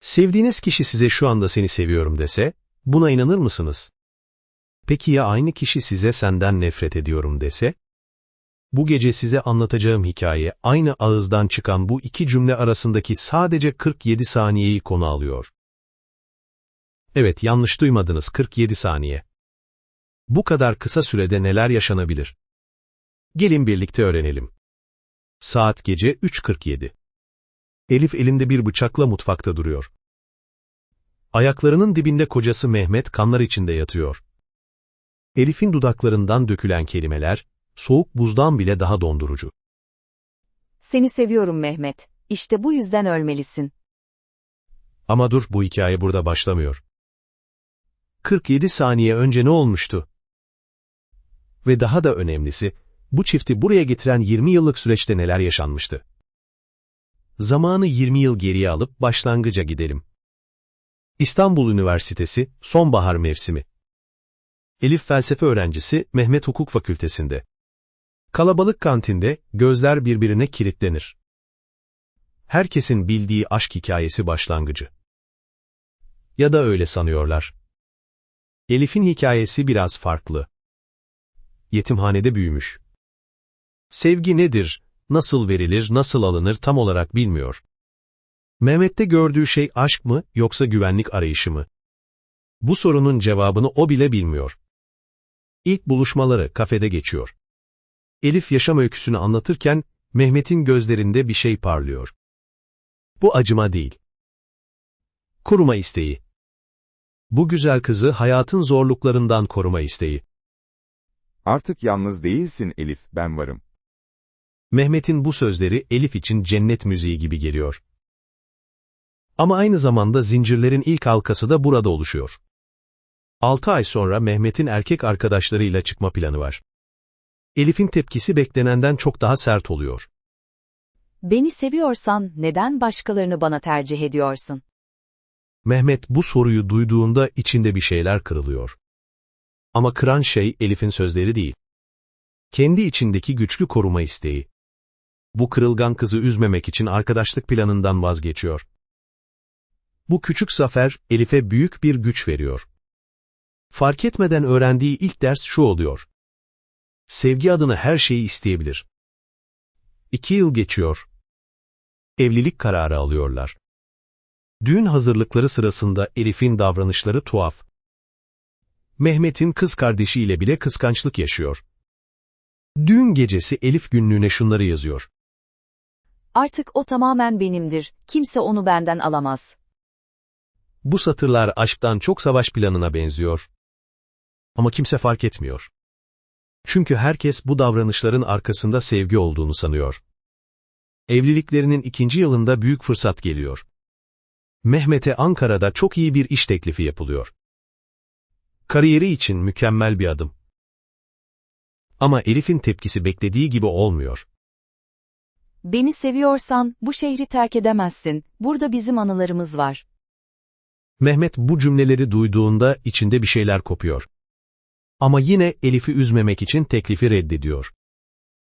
Sevdiğiniz kişi size şu anda seni seviyorum dese, buna inanır mısınız? Peki ya aynı kişi size senden nefret ediyorum dese? Bu gece size anlatacağım hikaye aynı ağızdan çıkan bu iki cümle arasındaki sadece 47 saniyeyi konu alıyor. Evet, yanlış duymadınız 47 saniye. Bu kadar kısa sürede neler yaşanabilir? Gelin birlikte öğrenelim. Saat gece 3.47. Elif elinde bir bıçakla mutfakta duruyor. Ayaklarının dibinde kocası Mehmet kanlar içinde yatıyor. Elif'in dudaklarından dökülen kelimeler, soğuk buzdan bile daha dondurucu. Seni seviyorum Mehmet. İşte bu yüzden ölmelisin. Ama dur bu hikaye burada başlamıyor. 47 saniye önce ne olmuştu? Ve daha da önemlisi, bu çifti buraya getiren 20 yıllık süreçte neler yaşanmıştı? Zamanı 20 yıl geriye alıp başlangıca gidelim. İstanbul Üniversitesi, sonbahar mevsimi. Elif felsefe öğrencisi Mehmet Hukuk Fakültesinde. Kalabalık kantinde gözler birbirine kilitlenir. Herkesin bildiği aşk hikayesi başlangıcı. Ya da öyle sanıyorlar. Elif'in hikayesi biraz farklı. Yetimhanede büyümüş. Sevgi nedir, nasıl verilir, nasıl alınır tam olarak bilmiyor. Mehmet'te gördüğü şey aşk mı yoksa güvenlik arayışı mı? Bu sorunun cevabını o bile bilmiyor. İlk buluşmaları kafede geçiyor. Elif yaşam öyküsünü anlatırken Mehmet'in gözlerinde bir şey parlıyor. Bu acıma değil. Koruma isteği. Bu güzel kızı hayatın zorluklarından koruma isteği. Artık yalnız değilsin Elif, ben varım. Mehmet'in bu sözleri Elif için cennet müziği gibi geliyor. Ama aynı zamanda zincirlerin ilk halkası da burada oluşuyor. 6 ay sonra Mehmet'in erkek arkadaşlarıyla çıkma planı var. Elif'in tepkisi beklenenden çok daha sert oluyor. Beni seviyorsan neden başkalarını bana tercih ediyorsun? Mehmet bu soruyu duyduğunda içinde bir şeyler kırılıyor. Ama kıran şey Elif'in sözleri değil. Kendi içindeki güçlü koruma isteği. Bu kırılgan kızı üzmemek için arkadaşlık planından vazgeçiyor. Bu küçük zafer Elif'e büyük bir güç veriyor. Fark etmeden öğrendiği ilk ders şu oluyor. Sevgi adına her şeyi isteyebilir. İki yıl geçiyor. Evlilik kararı alıyorlar. Düğün hazırlıkları sırasında Elif'in davranışları tuhaf. Mehmet'in kız kardeşiyle bile kıskançlık yaşıyor. Düğün gecesi Elif günlüğüne şunları yazıyor. Artık o tamamen benimdir. Kimse onu benden alamaz. Bu satırlar aşktan çok savaş planına benziyor. Ama kimse fark etmiyor. Çünkü herkes bu davranışların arkasında sevgi olduğunu sanıyor. Evliliklerinin ikinci yılında büyük fırsat geliyor. Mehmet'e Ankara'da çok iyi bir iş teklifi yapılıyor. Kariyeri için mükemmel bir adım. Ama Elif'in tepkisi beklediği gibi olmuyor. Beni seviyorsan bu şehri terk edemezsin. Burada bizim anılarımız var. Mehmet bu cümleleri duyduğunda içinde bir şeyler kopuyor. Ama yine Elif'i üzmemek için teklifi reddediyor.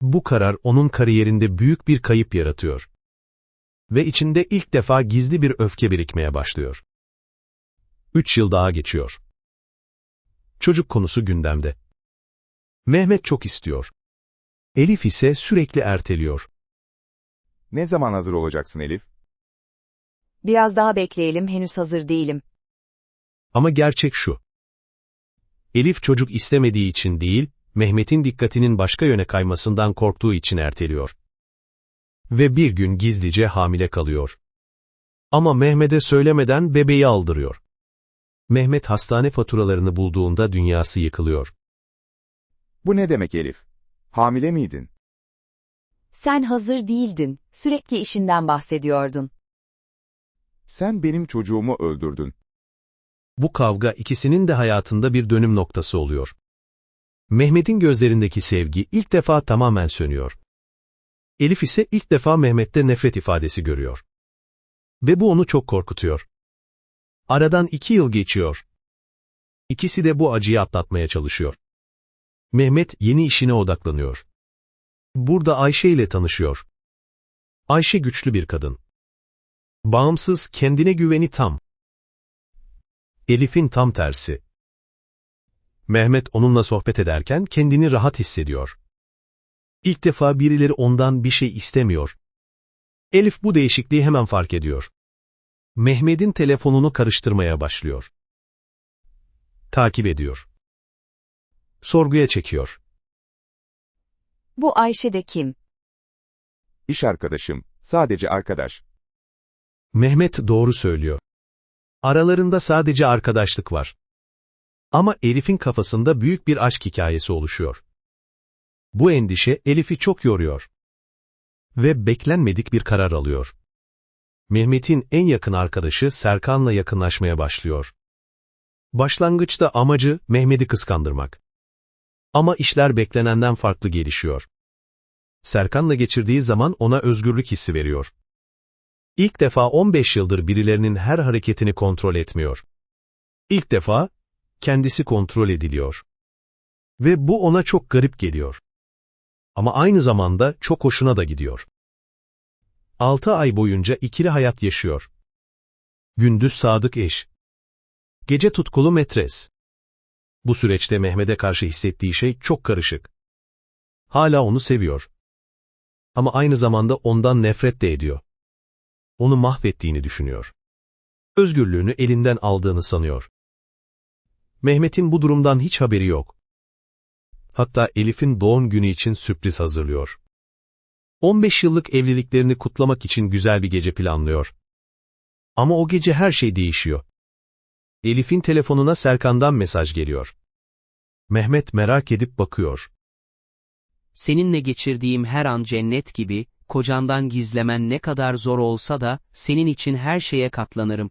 Bu karar onun kariyerinde büyük bir kayıp yaratıyor. Ve içinde ilk defa gizli bir öfke birikmeye başlıyor. Üç yıl daha geçiyor. Çocuk konusu gündemde. Mehmet çok istiyor. Elif ise sürekli erteliyor. Ne zaman hazır olacaksın Elif? Biraz daha bekleyelim henüz hazır değilim. Ama gerçek şu. Elif çocuk istemediği için değil, Mehmet'in dikkatinin başka yöne kaymasından korktuğu için erteliyor. Ve bir gün gizlice hamile kalıyor. Ama Mehmet'e söylemeden bebeği aldırıyor. Mehmet hastane faturalarını bulduğunda dünyası yıkılıyor. Bu ne demek Elif? Hamile miydin? Sen hazır değildin. Sürekli işinden bahsediyordun. Sen benim çocuğumu öldürdün. Bu kavga ikisinin de hayatında bir dönüm noktası oluyor. Mehmet'in gözlerindeki sevgi ilk defa tamamen sönüyor. Elif ise ilk defa Mehmet'te nefret ifadesi görüyor. Ve bu onu çok korkutuyor. Aradan iki yıl geçiyor. İkisi de bu acıyı atlatmaya çalışıyor. Mehmet yeni işine odaklanıyor. Burada Ayşe ile tanışıyor. Ayşe güçlü bir kadın. Bağımsız, kendine güveni tam. Elif'in tam tersi. Mehmet onunla sohbet ederken kendini rahat hissediyor. İlk defa birileri ondan bir şey istemiyor. Elif bu değişikliği hemen fark ediyor. Mehmet'in telefonunu karıştırmaya başlıyor. Takip ediyor. Sorguya çekiyor. Bu Ayşe de kim? İş arkadaşım, sadece arkadaş. Mehmet doğru söylüyor. Aralarında sadece arkadaşlık var. Ama Elif'in kafasında büyük bir aşk hikayesi oluşuyor. Bu endişe Elif'i çok yoruyor. Ve beklenmedik bir karar alıyor. Mehmet'in en yakın arkadaşı Serkan'la yakınlaşmaya başlıyor. Başlangıçta amacı Mehmet'i kıskandırmak. Ama işler beklenenden farklı gelişiyor. Serkan'la geçirdiği zaman ona özgürlük hissi veriyor. İlk defa 15 yıldır birilerinin her hareketini kontrol etmiyor. İlk defa kendisi kontrol ediliyor. Ve bu ona çok garip geliyor. Ama aynı zamanda çok hoşuna da gidiyor. 6 ay boyunca ikili hayat yaşıyor. Gündüz sadık eş. Gece tutkulu metres. Bu süreçte Mehmet'e karşı hissettiği şey çok karışık. Hala onu seviyor. Ama aynı zamanda ondan nefret de ediyor. Onu mahvettiğini düşünüyor. Özgürlüğünü elinden aldığını sanıyor. Mehmet'in bu durumdan hiç haberi yok. Hatta Elif'in doğum günü için sürpriz hazırlıyor. 15 yıllık evliliklerini kutlamak için güzel bir gece planlıyor. Ama o gece her şey değişiyor. Elif'in telefonuna Serkan'dan mesaj geliyor. Mehmet merak edip bakıyor. Seninle geçirdiğim her an cennet gibi, kocandan gizlemen ne kadar zor olsa da, senin için her şeye katlanırım.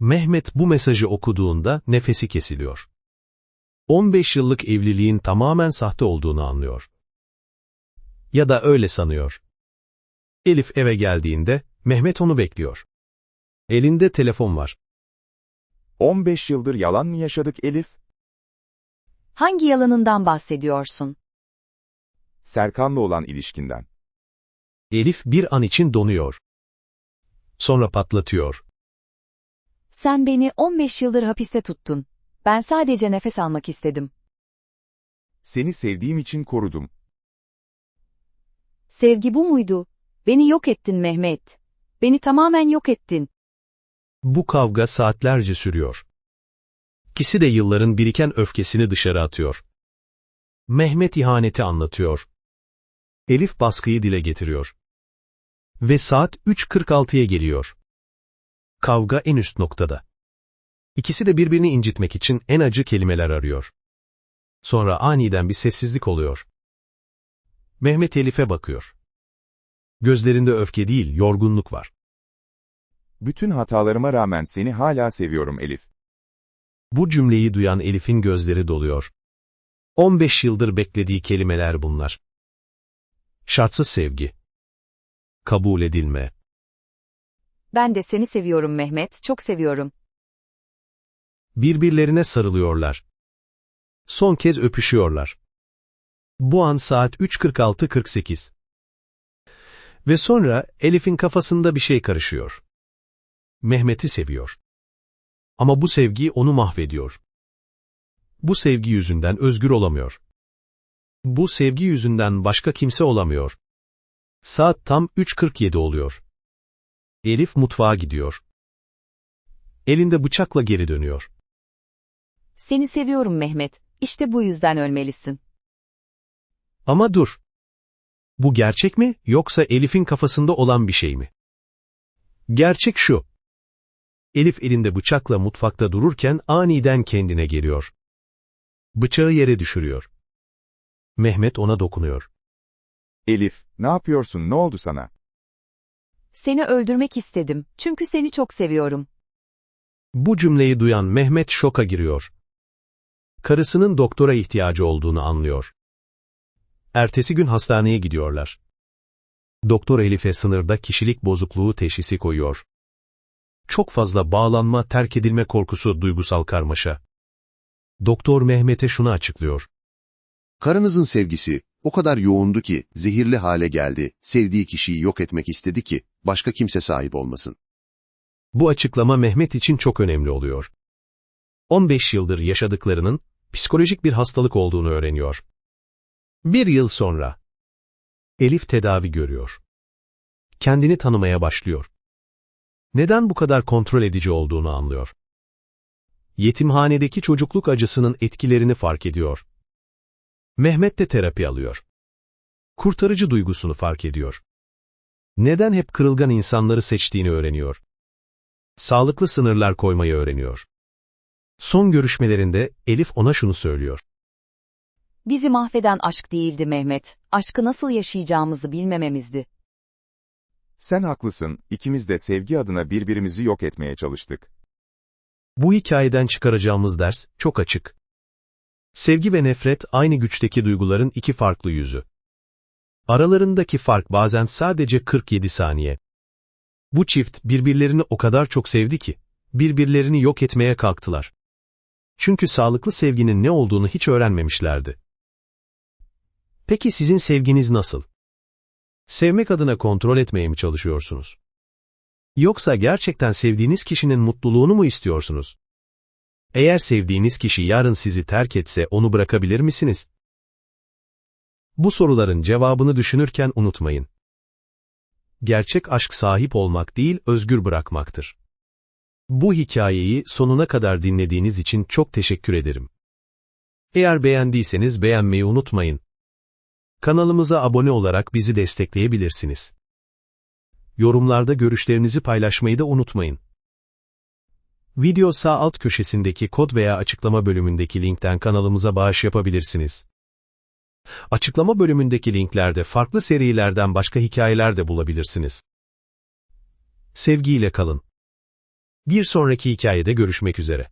Mehmet bu mesajı okuduğunda nefesi kesiliyor. 15 yıllık evliliğin tamamen sahte olduğunu anlıyor. Ya da öyle sanıyor. Elif eve geldiğinde Mehmet onu bekliyor. Elinde telefon var. 15 yıldır yalan mı yaşadık Elif? Hangi yalanından bahsediyorsun? Serkan'la olan ilişkinden. Elif bir an için donuyor. Sonra patlatıyor. Sen beni 15 yıldır hapiste tuttun. Ben sadece nefes almak istedim. Seni sevdiğim için korudum. Sevgi bu muydu? Beni yok ettin Mehmet. Beni tamamen yok ettin. Bu kavga saatlerce sürüyor. İkisi de yılların biriken öfkesini dışarı atıyor. Mehmet ihaneti anlatıyor. Elif baskıyı dile getiriyor. Ve saat 3.46'ya geliyor. Kavga en üst noktada. İkisi de birbirini incitmek için en acı kelimeler arıyor. Sonra aniden bir sessizlik oluyor. Mehmet Elif'e bakıyor. Gözlerinde öfke değil, yorgunluk var. Bütün hatalarıma rağmen seni hala seviyorum Elif. Bu cümleyi duyan Elif'in gözleri doluyor. 15 yıldır beklediği kelimeler bunlar. Şartsız sevgi. Kabul edilme. Ben de seni seviyorum Mehmet, çok seviyorum. Birbirlerine sarılıyorlar. Son kez öpüşüyorlar. Bu an saat 3.46-48. Ve sonra Elif'in kafasında bir şey karışıyor. Mehmet'i seviyor. Ama bu sevgi onu mahvediyor. Bu sevgi yüzünden özgür olamıyor. Bu sevgi yüzünden başka kimse olamıyor. Saat tam 3.47 oluyor. Elif mutfağa gidiyor. Elinde bıçakla geri dönüyor. Seni seviyorum Mehmet. İşte bu yüzden ölmelisin. Ama dur. Bu gerçek mi yoksa Elif'in kafasında olan bir şey mi? Gerçek şu. Elif elinde bıçakla mutfakta dururken aniden kendine geliyor. Bıçağı yere düşürüyor. Mehmet ona dokunuyor. Elif, ne yapıyorsun, ne oldu sana? Seni öldürmek istedim. Çünkü seni çok seviyorum. Bu cümleyi duyan Mehmet şoka giriyor. Karısının doktora ihtiyacı olduğunu anlıyor. Ertesi gün hastaneye gidiyorlar. Doktor Elif'e sınırda kişilik bozukluğu teşhisi koyuyor. Çok fazla bağlanma, terk edilme korkusu duygusal karmaşa. Doktor Mehmet'e şunu açıklıyor. Karınızın sevgisi o kadar yoğundu ki zehirli hale geldi, sevdiği kişiyi yok etmek istedi ki, başka kimse sahip olmasın. Bu açıklama Mehmet için çok önemli oluyor. 15 yıldır yaşadıklarının psikolojik bir hastalık olduğunu öğreniyor. Bir yıl sonra Elif tedavi görüyor. Kendini tanımaya başlıyor. Neden bu kadar kontrol edici olduğunu anlıyor. Yetimhanedeki çocukluk acısının etkilerini fark ediyor. Mehmet de terapi alıyor. Kurtarıcı duygusunu fark ediyor. Neden hep kırılgan insanları seçtiğini öğreniyor. Sağlıklı sınırlar koymayı öğreniyor. Son görüşmelerinde Elif ona şunu söylüyor. Bizi mahveden aşk değildi Mehmet. Aşkı nasıl yaşayacağımızı bilmememizdi. Sen haklısın, ikimiz de sevgi adına birbirimizi yok etmeye çalıştık. Bu hikayeden çıkaracağımız ders çok açık. Sevgi ve nefret aynı güçteki duyguların iki farklı yüzü. Aralarındaki fark bazen sadece 47 saniye. Bu çift birbirlerini o kadar çok sevdi ki, birbirlerini yok etmeye kalktılar. Çünkü sağlıklı sevginin ne olduğunu hiç öğrenmemişlerdi. Peki sizin sevginiz nasıl? Sevmek adına kontrol etmeye mi çalışıyorsunuz? Yoksa gerçekten sevdiğiniz kişinin mutluluğunu mu istiyorsunuz? Eğer sevdiğiniz kişi yarın sizi terk etse onu bırakabilir misiniz? Bu soruların cevabını düşünürken unutmayın. Gerçek aşk sahip olmak değil, özgür bırakmaktır. Bu hikayeyi sonuna kadar dinlediğiniz için çok teşekkür ederim. Eğer beğendiyseniz beğenmeyi unutmayın. Kanalımıza abone olarak bizi destekleyebilirsiniz. Yorumlarda görüşlerinizi paylaşmayı da unutmayın. Video sağ alt köşesindeki kod veya açıklama bölümündeki linkten kanalımıza bağış yapabilirsiniz. Açıklama bölümündeki linklerde farklı serilerden başka hikayeler de bulabilirsiniz. Sevgiyle kalın. Bir sonraki hikayede görüşmek üzere.